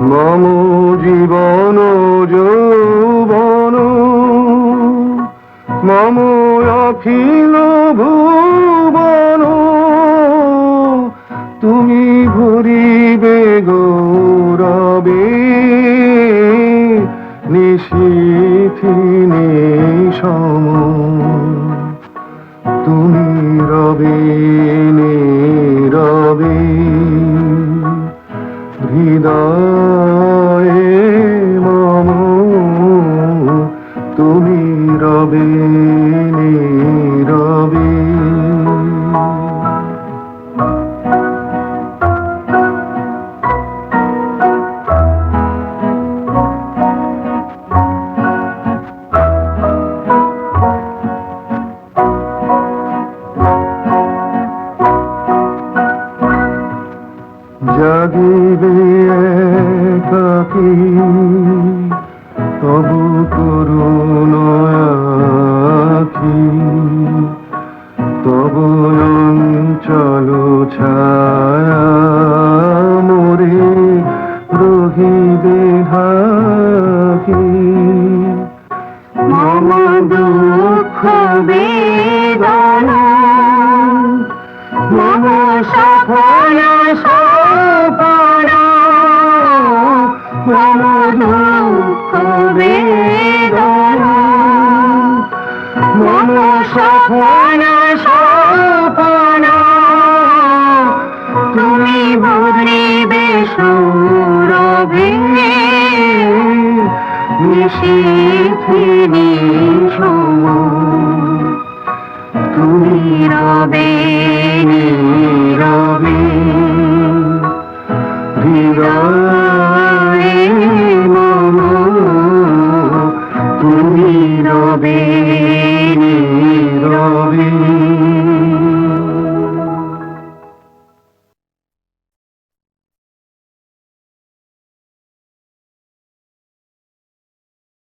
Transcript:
মম জীবন যৌবন। মম অখিল ভুবন। তুমি ভরিবে গৌরবে। নিশীথিনী সম তুমি রবে জাগিবে একাকী তবু করুণ আখি তব অঞ্চল ছায়া মোরে রহিবে ঢাকি মম দুঃখ বেদনা, মম সফল সপন সপন তুমি বদলিবে সৌরভে নিশিখিনি তুমি রবে